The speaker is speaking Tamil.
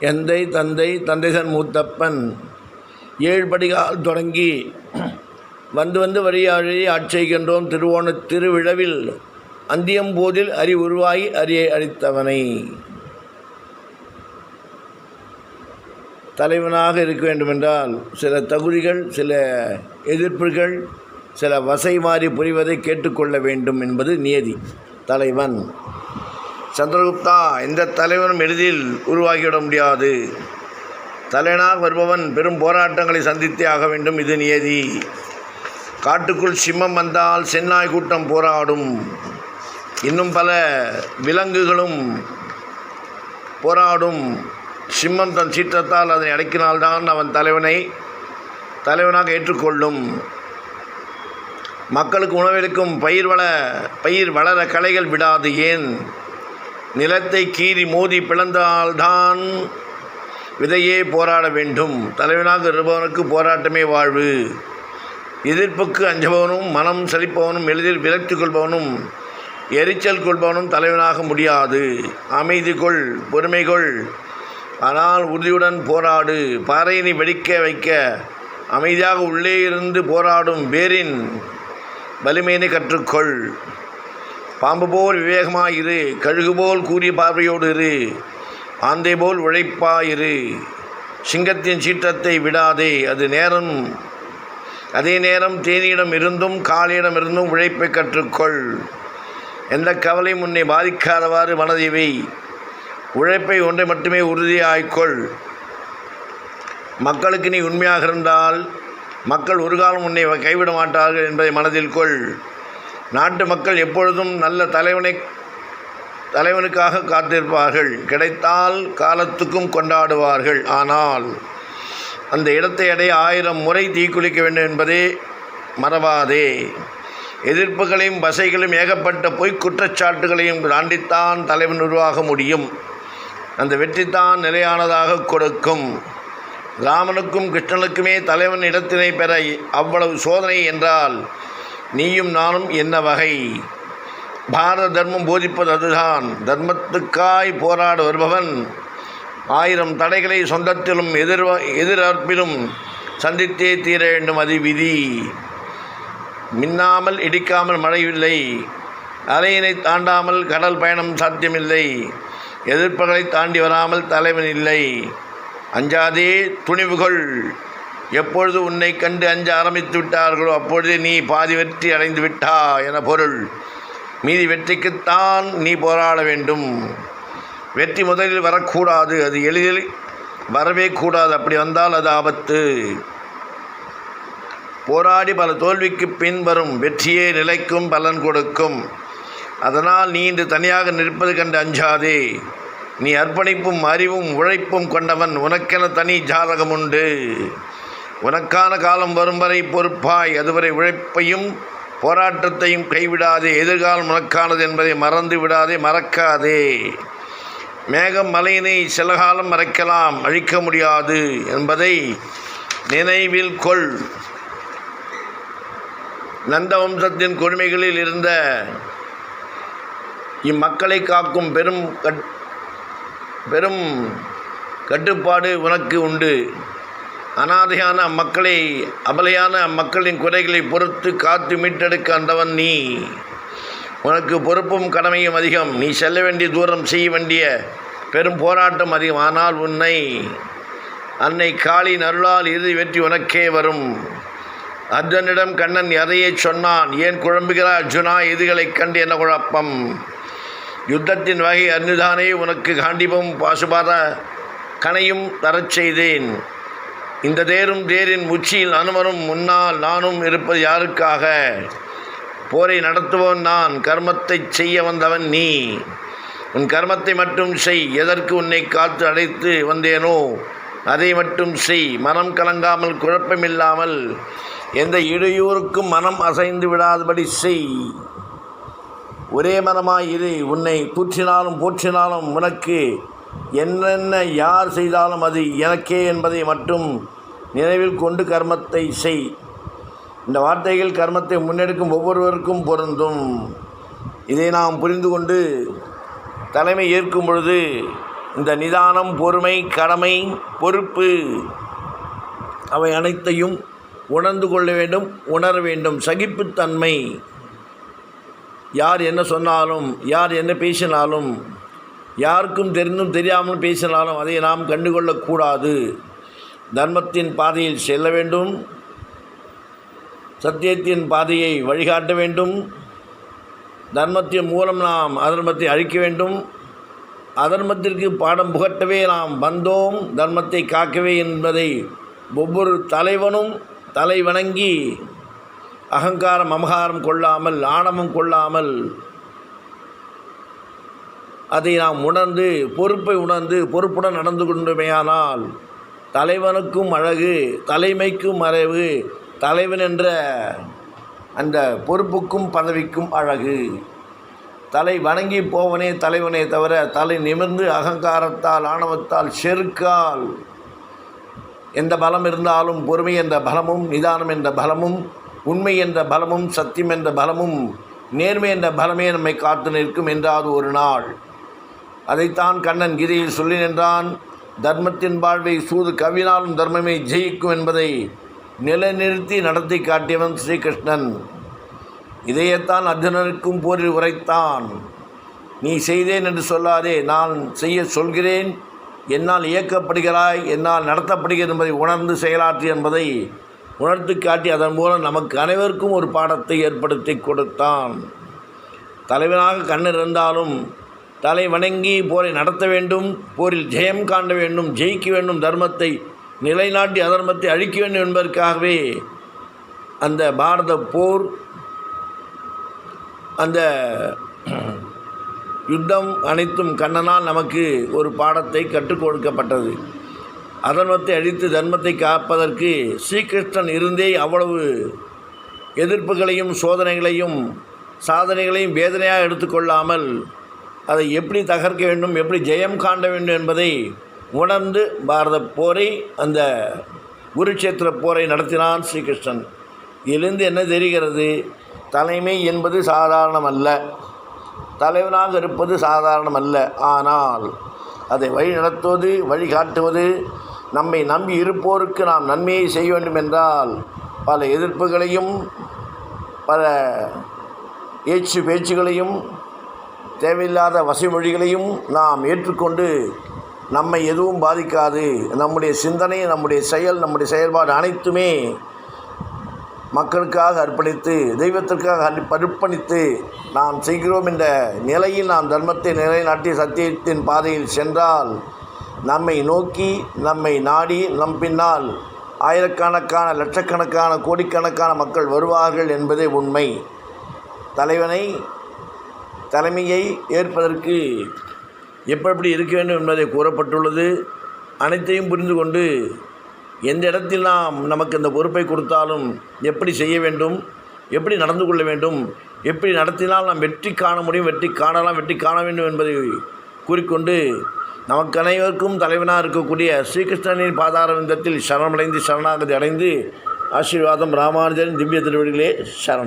எந்தை தந்தை தந்தைசன் மூத்தப்பன். ஏழ்படிகால் தொடங்கி வந்து வந்து வழியாழி ஆட்செய்கின்றோம் திருவோண திருவிழவில். அந்தியம்போதில் அறி உருவாகி அரியை அளித்தவனை தலைவனாக இருக்க வேண்டுமென்றால் சில தகுதிகள் சில எதிர்ப்புகள் சில வசை மாறி புரிவதை கேட்டுக்கொள்ள வேண்டும் என்பது நியதி. தலைவன். சந்திரகுப்தா எந்த தலைவனும் எளிதில் உருவாகிவிட முடியாது. தலைவனாக வருபவன் பெரும் போராட்டங்களை சந்தித்தே ஆக வேண்டும் இது நியதி. காட்டுக்குள் சிம்மம் வந்தால் சென்னாய் கூட்டம் போராடும். இன்னும் பல விலங்குகளும் போராடும். சிம்மம் தன் சீற்றத்தால் அதனை அடக்கினால்தான் அவன் தலைவனை தலைவனாக ஏற்றுக்கொள்ளும். மக்களுக்கு உணவளிக்கும் பயிர் வள பயிர் வளர களைகள் விடாது ஏன்? நிலத்தை கீறி மோதி பிளந்தால்தான் விதையே போராட வேண்டும். தலைவனாக இருப்பவனுக்கு போராட்டமே வாழ்வு. எதிர்ப்புக்கு அஞ்சபவனும் மனம் செழிப்பவனும் எளிதில் விரக்தி கொள்பவனும் எரிச்சல் கொள்பவனும் தலைவனாக முடியாது. அமைதி கொள் பொறுமை கொள். ஆனால் உறுதியுடன் போராடு. பாறையினை வெடிக்க வைக்க அமைதியாக உள்ளே இருந்து போராடும் வேரின் வலிமையினை கற்றுக்கொள். பாம்பு போல் விவேகமாயிரு கழுகு போல் கூறிய பார்வையோடு இரு ஆந்தை போல் உழைப்பாயிரு. சிங்கத்தின் சீற்றத்தை விடாதே அது நேரம் அதே நேரம் தேனியிடம் இருந்தும் காலியிடம் இருந்தும் உழைப்பை கற்றுக்கொள். எந்த கவலையும் உன்னை பாதிக்காதவாறு மனதை வை. உழைப்பை ஒன்றை மட்டுமே உறுதியாய்க்கொள். மக்களுக்கு நீ உண்மையாக இருந்தால் மக்கள் ஒரு காலம் உன்னை கைவிட மாட்டார்கள் என்பதை மனதில் கொள். நாட்டு மக்கள் எப்பொழுதும் நல்ல தலைவனை தலைவனுக்காக காத்திருப்பார்கள். கிடைத்தால் காலத்துக்கும் கொண்டாடுவார்கள். ஆனால் அந்த இடத்தை அடைய ஆயிரம் முறை தீக்குளிக்க வேண்டும் என்பதே மறவாதே. எதிர்ப்புகளையும் வசைகளையும் ஏகப்பட்ட பொய்க் குற்றச்சாட்டுகளையும் தாண்டித்தான் தலைவன் உருவாக முடியும். அந்த வெற்றித்தான் நிலையானதாக கொடுக்கும். ராமனுக்கும் கிருஷ்ணனுக்குமே தலைவன் இடத்தினை பெற அவ்வளவு சோதனை என்றால் நீயும் நானும் என்ன வகை? பாரத தர்மம் போதிப்பது அதுதான். தர்மத்துக்காய் போராட வருபவன் ஆயிரம் தடைகளை சொந்தத்திலும் எதிர் எதிர்ப்பிலும் சந்தித்தே தீர வேண்டும் அது விதி. மின்னாமல் இடிக்காமல் மழையில்லை அலையினை தாண்டாமல் கடல் பயணம் சாத்தியமில்லை. எதிர்ப்புகளை தாண்டி வராமல் தலைவன் இல்லை. அஞ்சாதே துணிவுகள். எப்பொழுது உன்னை கண்டு அஞ்ச ஆரம்பித்து விட்டார்களோ அப்பொழுது நீ பாதி வெற்றி அடைந்து விட்டா என பொருள். மீதி வெற்றிக்குத்தான் நீ போராட வேண்டும். வெற்றி முதலில் வரக்கூடாது அது எளிதில் வரவே கூடாது. அப்படி வந்தால் அது ஆபத்து. போராடி பல தோல்விக்கு பின் வரும். வெற்றியே நிலைக்கும் பலன் கொடுக்கும். அதனால் நீ இன்று தனியாக நிற்பது கண்டு அஞ்சாதே. நீ அர்ப்பணிப்பும் அறிவும் உழைப்பும் கொண்டவன். உனக்கென தனி ஜாதகம் உண்டு உனக்கான காலம் வரும் வரை பொறுப்பாய். அதுவரை உழைப்பையும் போராட்டத்தையும் கைவிடாதே. எதிர்காலம் உனக்கானது என்பதை மறந்து விடாதே மறக்காதே. மேகம் மலையினை சில காலம் மறைக்கலாம் அழிக்க முடியாது என்பதை நினைவில் கொள். நந்த வம்சத்தின் கொடுமைகளில் இருந்த இம்மக்களை காக்கும் பெரும் கட் பெரும் கட்டுப்பாடு உனக்கு உண்டு. அனாதையான அம்மக்களை அபலையான அம்மக்களின் குறைகளை பொறுத்து காத்து மீட்டெடுக்க அந்தவன் நீ. உனக்கு பொறுப்பும் கடமையும் அதிகம். நீ செல்ல வேண்டிய தூரம் செய்ய வேண்டிய பெரும் போராட்டம் அதிகம். ஆனால் உன்னை அன்னை காளின் அருளால் இறுதி வெற்றி உனக்கே வரும். அர்ஜுனிடம் கண்ணன் எதையே சொன்னான்? ஏன் குழம்புகிறார் அர்ஜுனா? எதுகளைக் கண்டு என்ன குழப்பம்? யுத்தத்தின் வகை அர்ஜுதானே உனக்கு காண்டிபம் பாசுபாத கனையும் தரச் செய்தேன். இந்த தேரும் தேரின் உச்சியில் அனுமரும் முன்னால் நானும் இருப்பது யாருக்காக? போரை நடத்துவோன் நான் கர்மத்தை செய்ய வந்தவன் நீ. உன் கர்மத்தை மட்டும் செய் எதற்கு உன்னை காத்து அடைத்து வந்தேனோ அதை மட்டும் செய். மனம் கலங்காமல் குழப்பமில்லாமல் எந்த இடையூறுக்கும் மனம் அசைந்து விடாதபடி செய். ஒரே மனமாயிரு இரு உன்னை தூற்றினாலும் போற்றினாலும் உனக்கு என்னென்ன யார் செய்தாலும் அது எனக்கே என்பதை மட்டும் நினைவில் கொண்டு கர்மத்தை செய். இந்த வார்த்தைகள் கர்மத்தை முன்னெடுக்கும் ஒவ்வொருவருக்கும் பொருந்தும். இதை நாம் புரிந்து கொண்டு தலைமை ஏற்கும் பொழுது இந்த நிதானம் பொறுமை கடமை பொறுப்பு அவை அனைத்தையும் உணர்ந்து கொள்ள வேண்டும் உணர வேண்டும். சகிப்புத்தன்மை. யார் என்ன சொன்னாலும் யார் என்ன பேசினாலும் யாருக்கும் தெரிந்தும் தெரியாமல் பேசினாலும் அதை நாம் கண்டுகொள்ளக்கூடாது. தர்மத்தின் பாதையில் செல்ல வேண்டும். சத்தியத்தின் பாதையை வழிகாட்ட வேண்டும். தர்மத்தின் மூலம் நாம் அதர்மத்தை அழிக்க வேண்டும். அதர்மத்திற்கு பாடம் புகட்டவே நாம் வந்தோம். தர்மத்தை காக்கவே என்பதை ஒவ்வொரு தலைவனும் தலை வணங்கி அகங்காரம் அமகாரம் கொள்ளாமல் ஆணவம் கொள்ளாமல் அதை நாம் உணர்ந்து பொறுப்பை உணர்ந்து பொறுப்புடன் நடந்து கொண்டுமையானால் தலைவனுக்கும் அழகு தலைமைக்கும் மறைவு தலைவன் என்ற அந்த பொறுப்புக்கும் பதவிக்கும் அழகு. தலை வணங்கி போவனே தலைவனே தவிர தலை நிமிர்ந்து அகங்காரத்தால் ஆணவத்தால் செருக்கால் எந்த பலம் இருந்தாலும் பொறுமை என்ற பலமும் நிதானம் என்ற பலமும் உண்மை என்ற பலமும் சத்தியம் என்ற பலமும் நேர்மை என்ற பலமே நம்மை காத்து நிற்கும் என்றாவது ஒரு நாள். அதைத்தான் கண்ணன் கீதையில் சொல்லி நின்றான். தர்மத்தின் வாழ்வை சூது கவினாலும் தர்மமே ஜெயிக்கும் என்பதை நிலைநிறுத்தி நடத்தி காட்டியவன் ஸ்ரீகிருஷ்ணன். இதையத்தான் அர்ஜுனனுக்கும் போரில் உரைத்தான். நீ செய்தேன் என்று சொல்லாதே நான் செய்ய சொல்கிறேன். என்னால் இயக்கப்படுகிறாய் என்னால் நடத்தப்படுகிறது என்பதை உணர்ந்து செயலாற்று என்பதை உணர்த்து காட்டி அதன் மூலம் நமக்கு அனைவருக்கும் ஒரு பாடத்தை ஏற்படுத்தி கொடுத்தான். தலைவனாக கண்ணர் இருந்தாலும் தலை வணங்கி போரை நடத்த வேண்டும் போரில் ஜெயம் காண்ட வேண்டும் ஜெயிக்க வேண்டும் தர்மத்தை நிலைநாட்டி அதர்மத்தை அழிக்க வேண்டும் என்பதற்காகவே அந்த பாரத போர் அந்த யுத்தம் அனைத்தும் கண்ணனால் நமக்கு ஒரு பாடத்தை கற்றுக் கொடுக்கப்பட்டது. அதர்மத்தை அழித்து தர்மத்தை காப்பதற்கு ஸ்ரீகிருஷ்ணன் இருந்தே அவ்வளவு எதிர்ப்புகளையும் சோதனைகளையும் சாதனைகளையும் வேதனையாக எடுத்துக்கொள்ளாமல் அதை எப்படி தகர்க்க வேண்டும் எப்படி ஜெயம் காண்ட வேண்டும் என்பதை உணர்ந்து பாரத போரை அந்த குருட்சேத்திர போரை நடத்தினான் ஸ்ரீகிருஷ்ணன். இதிலிருந்து என்ன தெரிகிறது? தலைமை என்பது சாதாரணமல்ல. தலைவனாக இருப்பது சாதாரணமல்ல. ஆனால் அதை வழி நடத்துவது வழிகாட்டுவது நம்மை நம்பி இருப்போருக்கு நாம் நன்மையை செய்ய வேண்டும் என்றால் பல எதிர்ப்புகளையும் பல ஏச்சு பேச்சுகளையும் தேவையில்லாத வசைமொழிகளையும் நாம் ஏற்றுக்கொண்டு நம்மை எதுவும் பாதிக்காது. நம்முடைய சிந்தனை நம்முடைய செயல் நம்முடைய செயல்பாடு அனைத்துமே மக்களுக்காக அர்ப்பணித்து தெய்வத்திற்காக அர்ப்பணித்து நாம் செய்கிறோம் என்ற நிலையில் நாம் தர்மத்தை நிலைநாட்டி சத்தியத்தின் பாதையில் சென்றால் நம்மை நோக்கி நம்மை நாடி நம் பின்னால் ஆயிரக்கணக்கான லட்சக்கணக்கான கோடிக்கணக்கான மக்கள் வருவார்கள் என்பதே உண்மை. தலைவனை தலைமையை ஏற்பதற்கு எப்படி இருக்க வேண்டும் என்பதை கூறப்பட்டுள்ளது. அனைத்தையும் புரிந்து கொண்டு எந்த இடத்தில் நாம் நமக்கு இந்த பொறுப்பை கொடுத்தாலும் எப்படி செய்ய வேண்டும் எப்படி நடந்து கொள்ள வேண்டும் எப்படி நடத்தினால் நாம் வெற்றி காண முடியும் வெற்றி காணலாம் வெற்றி காண வேண்டும் என்பதை கூறிக்கொண்டு நமக்கு அனைவருக்கும் தலைவனாக இருக்கக்கூடிய ஸ்ரீகிருஷ்ணனின் பாதாரவிந்தத்தில் சரணமடைந்து சரணாகதி அடைந்து ஆசீர்வாதம் ராமானுஜன் திவ்ய திருவடிகளே சரணம்.